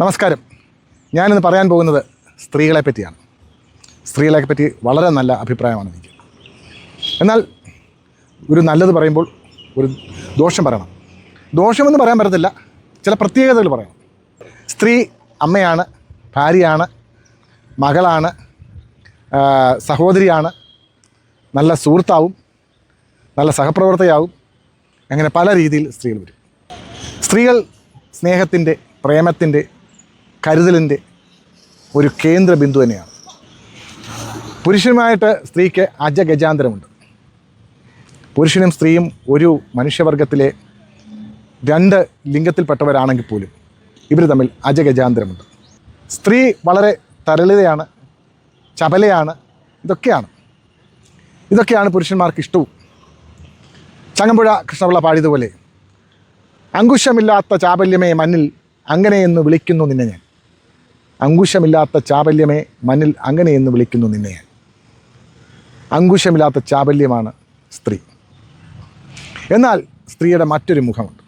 നമസ്കാരം. ഞാനിന്ന് പറയാൻ പോകുന്നത് സ്ത്രീകളെ പറ്റിയാണ്. സ്ത്രീകളെ പറ്റി വളരെ നല്ല അഭിപ്രായമാണ് എനിക്ക്. എന്നാൽ ഒരു നല്ലത് പറയുമ്പോൾ ഒരു ദോഷം പറയണം. ദോഷമെന്ന് പറയാൻ പറ്റത്തില്ല. ചില പ്രത്യേകതകൾ പറയണം. സ്ത്രീ അമ്മയാണ് ഭാര്യയാണ് മകളാണ് സഹോദരിയാണ് നല്ല സുഹൃത്താവും നല്ല സഹപ്രവർത്തകയാവും. അങ്ങനെ പല രീതിയിൽ സ്ത്രീകൾ വരും. സ്ത്രീകൾ സ്നേഹത്തിന്റെ പ്രേമത്തിന്റെ കരുതലിന്റെ ഒരു കേന്ദ്ര ബിന്ദു തന്നെയാണ് പുരുഷനുമായിട്ട് സ്ത്രീക്ക് അജഗജാന്തരമുണ്ട്. പുരുഷനും സ്ത്രീയും ഒരു മനുഷ്യവർഗത്തിലെ രണ്ട് ലിംഗത്തിൽപ്പെട്ടവരാണെങ്കിൽ പോലും ഇവർ തമ്മിൽ അജഗജാന്തരമുണ്ട്. സ്ത്രീ വളരെ തരളിതയാണ് ചപലയാണ് ഇതൊക്കെയാണ്. ഇതൊക്കെയാണ് പുരുഷന്മാർക്ക് ഇഷ്ടവും. ചങ്ങമ്പുഴ കൃഷ്ണപിള്ള പാടിയതുപോലെ അങ്കുശമില്ലാത്ത ചാബല്യമേ മണ്ണിൽ അങ്ങനെയെന്ന് വിളിക്കുന്നു നിന്നെ ഞാൻ. അങ്കുശമില്ലാത്ത ചാബല്യമേ മനിൽ അങ്ങനെ എന്ന് വിളിക്കുന്നു നിന്നെ. അങ്കുശമില്ലാത്ത ചാബല്യമാണ് സ്ത്രീ. എന്നാൽ സ്ത്രീയുടെ മറ്റൊരു മുഖമുണ്ട്.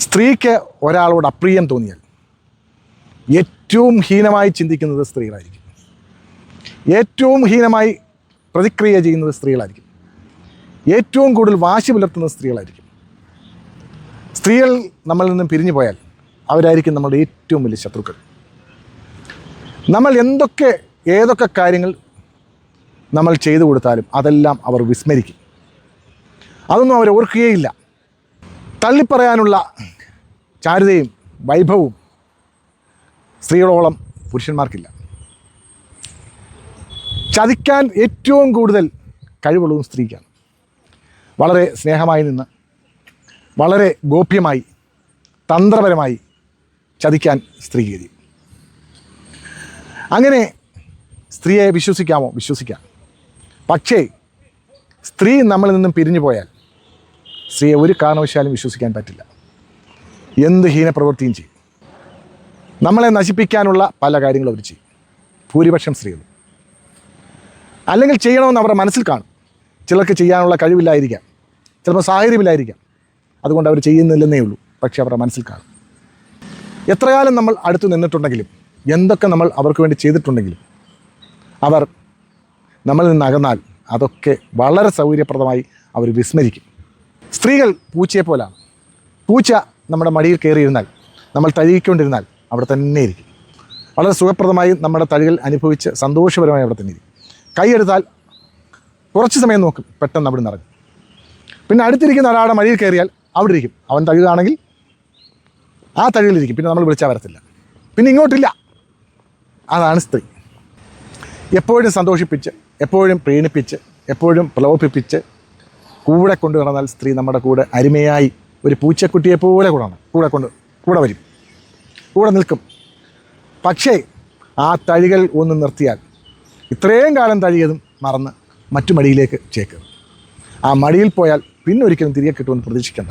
സ്ത്രീക്ക് ഒരാളോട് അപ്രിയം തോന്നിയാൽ ഏറ്റവും ഹീനമായി ചിന്തിക്കുന്നത് സ്ത്രീകളായിരിക്കും. ഏറ്റവും ഹീനമായി പ്രതിക്രിയ ചെയ്യുന്നത് സ്ത്രീകളായിരിക്കും. ഏറ്റവും കൂടുതൽ വാശി പുലർത്തുന്നത് സ്ത്രീകളായിരിക്കും. സ്ത്രീകൾ നമ്മളിൽ നിന്നും പിരിഞ്ഞു പോയാൽ അവരായിരിക്കും നമ്മുടെ ഏറ്റവും വലിയ ശത്രുക്കൾ. നമ്മൾ എന്തൊക്കെ ഏതൊക്കെ കാര്യങ്ങൾ നമ്മൾ ചെയ്തു കൊടുത്താലും അതെല്ലാം അവർ വിസ്മരിക്കും. അതൊന്നും അവർ ഓർക്കുകയില്ല. തള്ളിപ്പറയാനുള്ള ചാരുതയും വൈഭവവും സ്ത്രീകളോളം പുരുഷന്മാർക്കില്ല. ചതിക്കാൻ ഏറ്റവും കൂടുതൽ കഴിവുള്ളതും സ്ത്രീക്കാണ്. വളരെ സ്നേഹമായി നിന്ന് വളരെ ഗോപ്യമായി തന്ത്രപരമായി ചതിക്കാൻ സ്ത്രീക്ക് കഴിയും അങ്ങനെ സ്ത്രീയെ വിശ്വസിക്കാമോ? വിശ്വസിക്കാം. പക്ഷേ സ്ത്രീ നമ്മളിൽ നിന്നും പിരിഞ്ഞു പോയാൽ സ്ത്രീയെ ഒരു കാരണവശാലും വിശ്വസിക്കാൻ പറ്റില്ല. എന്ത് ഹീനപ്രവൃത്തിയും ചെയ്യും. നമ്മളെ നശിപ്പിക്കാനുള്ള പല കാര്യങ്ങളും അവർ ചെയ്യും. ഭൂരിപക്ഷം സ്ത്രീകൾ അല്ലെങ്കിൽ ചെയ്യണമെന്ന് അവരുടെ മനസ്സിൽ കാണും. ചിലർക്ക് ചെയ്യാനുള്ള കഴിവില്ലായിരിക്കാം. ചിലപ്പോൾ സാഹചര്യമില്ലായിരിക്കാം. അതുകൊണ്ട് അവർ ചെയ്യുന്നില്ലെന്നേ ഉള്ളൂ. പക്ഷേ അവരുടെ മനസ്സിൽ കാണും. എത്രകാലം നമ്മൾ അടുത്ത് നിന്നിട്ടുണ്ടെങ്കിലും എന്തൊക്കെ നമ്മൾ അവർക്ക് വേണ്ടി ചെയ്തിട്ടുണ്ടെങ്കിലും അവർ നമ്മളിൽ നിന്ന് അകന്നാൽ അതൊക്കെ വളരെ സൗകര്യപ്രദമായി അവർ വിസ്മരിക്കും. സ്ത്രീകൾ പൂച്ചയെ പോലാണ് പൂച്ച നമ്മുടെ മടിയിൽ കയറിയിരുന്നാൽ നമ്മൾ തഴുകിക്കൊണ്ടിരുന്നാൽ അവിടെ തന്നെ ഇരിക്കും. വളരെ സുഖപ്രദമായി നമ്മുടെ തഴുകൽ അനുഭവിച്ച് സന്തോഷപരമായി അവിടെ തന്നെ ഇരിക്കും. കൈയെടുത്താൽ കുറച്ച് സമയം നോക്കും പെട്ടെന്ന് അവിടെ നിറങ്ങും പിന്നെ അടുത്തിരിക്കുന്ന ഒരാളുടെ മടിയിൽ കയറിയാൽ അവിടെ ഇരിക്കും. അവൻ തഴുകാണെങ്കിൽ ആ തഴുകിലിരിക്കും പിന്നെ നമ്മൾ വിളിച്ചാൽ വരത്തില്ല. പിന്നെ ഇങ്ങോട്ടില്ല. അതാണ് സ്ത്രീ. എപ്പോഴും സന്തോഷിപ്പിച്ച് എപ്പോഴും പ്രീണിപ്പിച്ച് എപ്പോഴും പ്രലോഭിപ്പിച്ച് കൂടെ കൊണ്ടു നടന്നാൽ സ്ത്രീ നമ്മുടെ കൂടെ അരുമയായി ഒരു പൂച്ചക്കുട്ടിയെ പോലെ കൂടാണ് കൂടെ കൊണ്ട് കൂടെ വരും. കൂടെ നിൽക്കും. പക്ഷേ ആ തഴികൾ ഒന്ന് നിർത്തിയാൽ ഇത്രയും കാലം തഴിയതും മറന്ന് മറ്റു മടിയിലേക്ക് ചേക്കും ആ മടിയിൽ പോയാൽ പിന്നൊരിക്കലും തിരികെ കിട്ടുമെന്ന് പ്രതീക്ഷിക്കേണ്ട.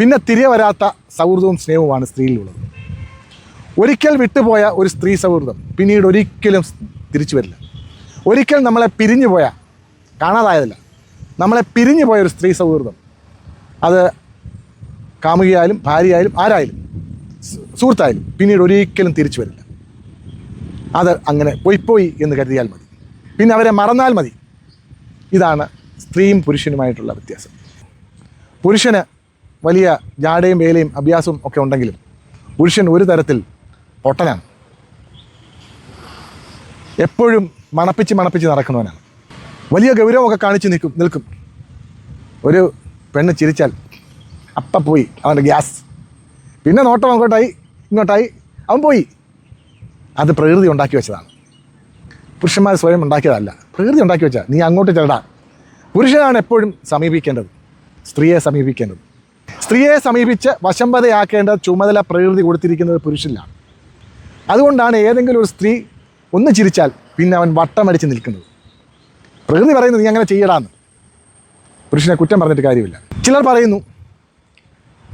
പിന്നെ തിരികെ വരാത്ത സൗഹൃദവും സ്നേഹവുമാണ് സ്ത്രീയിലുള്ളത്. ഒരിക്കൽ വിട്ടുപോയ ഒരു സ്ത്രീ സൗഹൃദം പിന്നീട് ഒരിക്കലും തിരിച്ചു വരില്ല. ഒരിക്കൽ നമ്മളെ പിരിഞ്ഞു പോയ കാണാതായതല്ല നമ്മളെ പിരിഞ്ഞു പോയ ഒരു സ്ത്രീ സൗഹൃദം. അത് കാമുകിയായാലും ഭാര്യയായാലും ആരായാലും സുഹൃത്തായാലും പിന്നീട് ഒരിക്കലും തിരിച്ചു വരില്ല. അത് അങ്ങനെ പോയി പോയി എന്ന് കരുതിയാൽ മതി. പിന്നെ അവരെ മറന്നാൽ മതി. ഇതാണ് സ്ത്രീയും പുരുഷനുമായിട്ടുള്ള വ്യത്യാസം. പുരുഷന് വലിയ ജാടയും വേലയും അഭ്യാസവും ഒക്കെ ഉണ്ടെങ്കിലും പുരുഷൻ ഒരു തരത്തിൽ പൊട്ടനാണ്. എപ്പോഴും മണപ്പിച്ച് മണപ്പിച്ച് നടക്കുന്നവനാണ്. വലിയ ഗൗരവമൊക്കെ കാണിച്ച് നിൽക്കും നിൽക്കും. ഒരു പെണ്ണ് ചിരിച്ചാൽ അപ്പം പോയി അവന്റെ ഗ്യാസ്. പിന്നെ നോട്ടം അങ്ങോട്ടായി ഇങ്ങോട്ടായി അവൻ പോയി. അത് പ്രകൃതി ഉണ്ടാക്കി വെച്ചതാണ്. പുരുഷന്മാർ സ്വയം ഉണ്ടാക്കിയതല്ല. പ്രകൃതി ഉണ്ടാക്കി വെച്ചാൽ നീ അങ്ങോട്ട് ചെല്ലടാ. പുരുഷനാണ് എപ്പോഴും സമീപിക്കേണ്ടത്. സ്ത്രീയെ സമീപിക്കേണ്ടത്. സ്ത്രീയെ സമീപിച്ച് വശംവതയാക്കേണ്ട ചുമതല പ്രകൃതി കൊടുത്തിരിക്കുന്നത് പുരുഷനിലാണ്. അതുകൊണ്ടാണ് ഏതെങ്കിലും ഒരു സ്ത്രീ ഒന്ന് ചിരിച്ചാൽ പിന്നെ അവൻ വട്ടമടിച്ച് നിൽക്കുന്നത്. പ്രകൃതി പറയുന്നത് നീ അങ്ങനെ ചെയ്യടാന്ന്. പുരുഷനെ കുറ്റം പറഞ്ഞിട്ട് കാര്യമില്ല. ചിലർ പറയുന്നു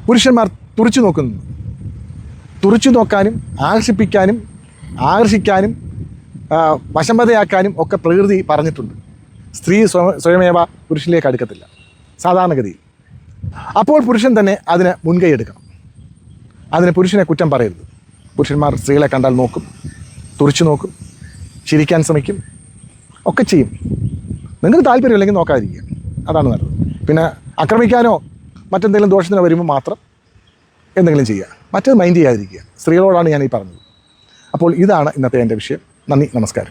പുരുഷന്മാർ തുറിച്ചു നോക്കുന്നു. തുറിച്ചു നോക്കാനും ആകർഷിപ്പിക്കാനും ആകർഷിക്കാനും വശമ്പതയാക്കാനും ഒക്കെ പ്രകൃതി പറഞ്ഞിട്ടുണ്ട്. സ്ത്രീ സ്വ- സ്വയമേവ പുരുഷനിലേക്ക് അടുക്കത്തില്ല. സാധാരണഗതിയിൽ. അപ്പോൾ പുരുഷൻ തന്നെ അതിന് മുൻകൈ എടുക്കണം. അതിന് പുരുഷനെ കുറ്റം പറയരുത്. പുരുഷന്മാർ സ്ത്രീകളെ കണ്ടാൽ നോക്കും തുറിച്ചു നോക്കും ചിരിക്കാൻ ശ്രമിക്കും ഒക്കെ ചെയ്യും. നിങ്ങൾക്ക് താല്പര്യമില്ലെങ്കിൽ നോക്കാതിരിക്കുക. അതാണ് നല്ലത്. പിന്നെ ആക്രമിക്കാനോ മറ്റെന്തെങ്കിലും ദോഷത്തിന് വരുമ്പോൾ മാത്രം എന്തെങ്കിലും ചെയ്യുക. മറ്റേത് മൈൻഡ് ചെയ്യാതിരിക്കുക. സ്ത്രീകളോടാണ് ഞാൻ ഈ പറഞ്ഞത്. അപ്പോൾ ഇതാണ് ഇന്നത്തെ എന്റെ വിഷയം. നന്ദി നമസ്കാരം.